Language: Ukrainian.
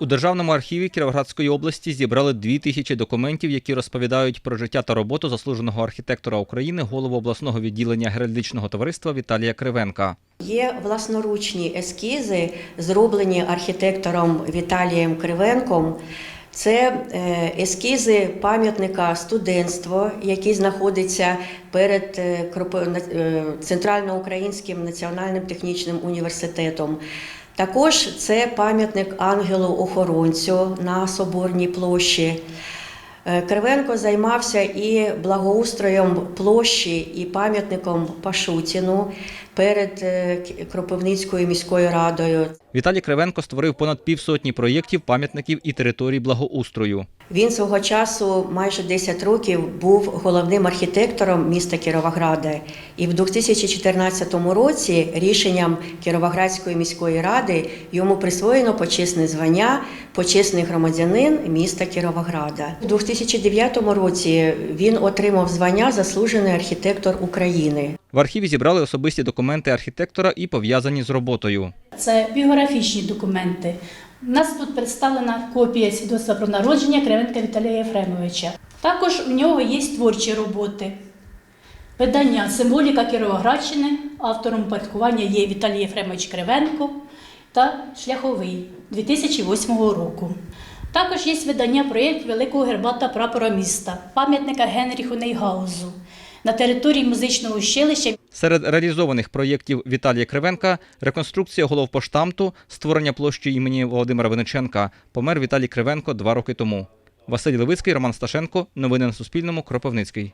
У Державному архіві Кіровоградської області зібрали дві тисячі документів, які розповідають про життя та роботу заслуженого архітектора України, голову обласного відділення геральдичного товариства Віталія Кривенка. Є власноручні ескізи, зроблені архітектором Віталієм Кривенком. Це е, ескізи пам'ятника студентство, який знаходиться перед е, е, Центральноукраїнським національним технічним університетом. Також це пам'ятник ангелу-охоронцю на Соборній площі. Кривенко займався і благоустроєм площі, і пам'ятником Пашутіну перед е, Кропивницькою міською радою. Віталій Кривенко створив понад півсотні проєктів, пам'ятників і територій благоустрою. Він свого часу майже 10 років був головним архітектором міста Кіровограда. І в 2014 році рішенням Кіровоградської міської ради йому присвоєно почесне звання почесний громадянин міста Кіровограда. У 2009 році він отримав звання заслужений архітектор України. В архіві зібрали особисті документи архітектора і пов'язані з роботою. Це біографічні документи. У нас тут представлена копія свідоцтва про народження Кривенка Віталія Єфремовича. Також в нього є творчі роботи. Видання Символіка Кіровоградщини, автором упорядкування є Віталій Єфремович Кривенко та Шляховий 2008 року. Також є видання проєкт Великого гербата прапора міста, пам'ятника Генріху Нейгаузу на території музичного училища Серед реалізованих проєктів Віталія Кривенка реконструкція головпоштамту, створення площі імені Володимира Виниченка. Помер Віталій Кривенко два роки тому. Василь Левицький, Роман Сташенко. Новини на Суспільному. Кропивницький.